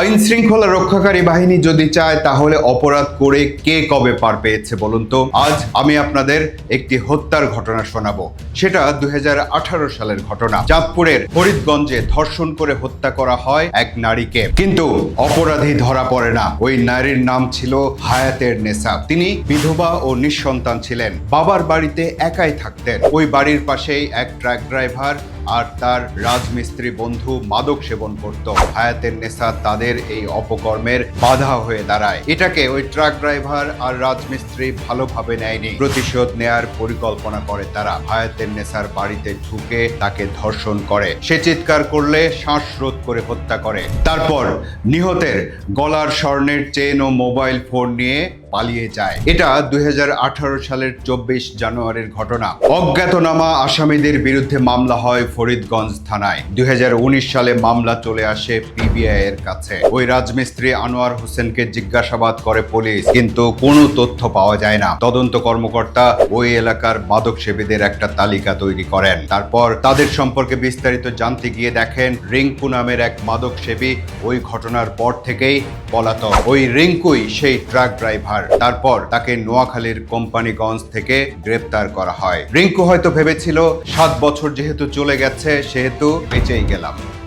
আইন শৃঙ্খলা রক্ষাকারী বাহিনী যদি চায়, তাহলে অপরাধ করে কে কবে পার পেয়েছে বলুন তো? আজ আমি আপনাদের একটি হত্যার ঘটনা শোনাবো। সেটা দুই সালের ঘটনা। চাঁদপুরের ফরিদগঞ্জে ধর্ষণ করে হত্যা করা হয় এক নারীকে। কিন্তু অপরাধী ধরা পড়ে না। ওই নারীর নাম ছিল হায়াতের নেশা তিনি বিধবা ও নিঃসন্তান ছিলেন। বাবার বাড়িতে একাই থাকতেন। ওই বাড়ির পাশেই এক ট্রাক ড্রাইভার আর তার রাজমিস্ত্রি বন্ধু মাদক সেবন করত। হায়াতের নেশা তাদের এই অপকর্মের বাধা হয়ে দাঁড়ায়। এটাকে ওই ট্রাক ড্রাইভার আর রাজমিস্ত্রি ভালোভাবে নেয়নি। প্রতিশোধ নেয়ার পরিকল্পনা করে তারা। হায়াতের নেশার বাড়িতে ঢুকে তাকে ধর্ষণ করে। সে চিৎকার করলে শ্বাসরোধ করে হত্যা করে। তারপর নিহতের গলার স্বর্ণের চেন ও মোবাইল ফোন নিয়ে পালিয়ে যায়। এটা দুই হাজার আঠারো সালের চব্বিশ জানুয়ারির ঘটনা। অজ্ঞাতনামা আসামিদের বিরুদ্ধে মামলা হয় ফরিদগঞ্জ থানায়। দুই সালে মামলা চলে আসে পিবিআই এর কাছে। ওই রাজমিস্ত্রি আনোয়ার হোসেনকে জিজ্ঞাসাবাদ করে পুলিশ, কিন্তু কোনো তথ্য পাওয়া যায় না। তদন্ত কর্মকর্তা ওই এলাকার মাদক সেবীদের একটা তালিকা তৈরি করেন। তারপর তাদের সম্পর্কে বিস্তারিত জানতে গিয়ে দেখেন, রিঙ্কু নামের এক মাদক সেবী ওই ঘটনার পর থেকেই পলাতক। ওই রিঙ্কুই সেই ট্রাক ড্রাইভার। তারপর তাকে নোয়াখালীর কোম্পানিগঞ্জ থেকে গ্রেপ্তার করা হয়। রিঙ্কু হয়তো ভেবেছিল, সাত বছর যেহেতু চলে গেছে, সেহেতু বেঁচেই গেলাম।